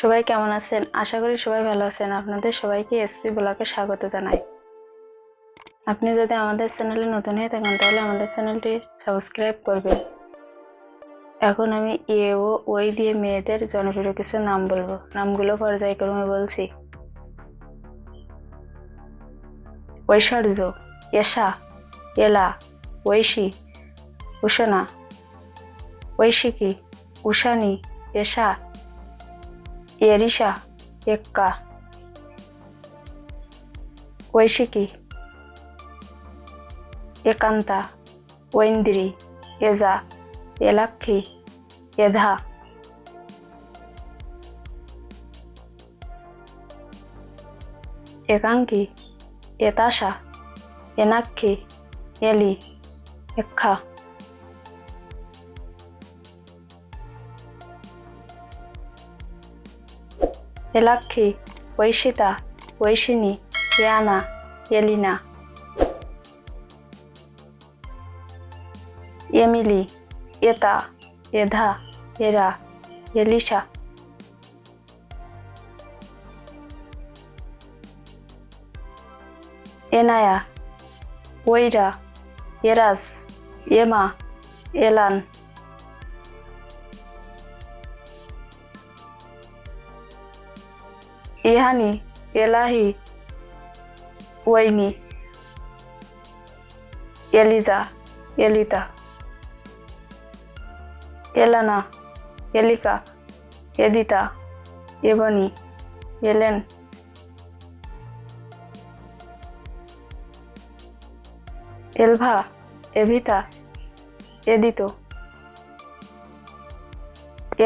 সবাই কেমন আছেন? আশা করি সবাই ভালো আছেন। আপনাদের সবাইকে এসপি ব্লগে স্বাগত জানাই। আপনি যদি আমাদের চ্যানেলে নতুন হয়ে থাকেন, তাহলে আমাদের চ্যানেলটি সাবস্ক্রাইব করবেন। এখন আমি এ ও ওই দিয়ে মেয়েদের জনপ্রিয় কিছু নাম বলব। নামগুলো পর্যায়ক্রমে বলছি। ঐশ্বর্য এশা এলা, ঐশী, উষণা, ঐশিকী, উষানি, এশা এরিশা এক্কা। ঐশিকী একান্তা ঐন্দ্রি এজা এলাক্ষী এধা। একাঙ্কি এতাশা এনাক্ষী এলি এক্ষা यलाख्खी वैशिता वैशिनी याना यलिना. यमिली यता यधा यरा यलिशा. येनाया वैरा येराज येमा येलान. इहानी येलाही वैनी एलिजा एलिता एलना एलिका एदिता एबनी एलेन। एल्भा एभिता एदितो।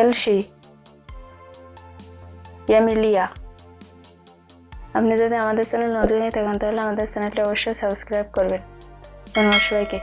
एल्शी एमिलिया। আপনি যদি আমাদের চ্যানেল নতুন হয়ে থাকেন, তাহলে আমাদের চ্যানেলটি অবশ্যই সাবস্ক্রাইব করবেন। ধন্যবাদ সবাইকে।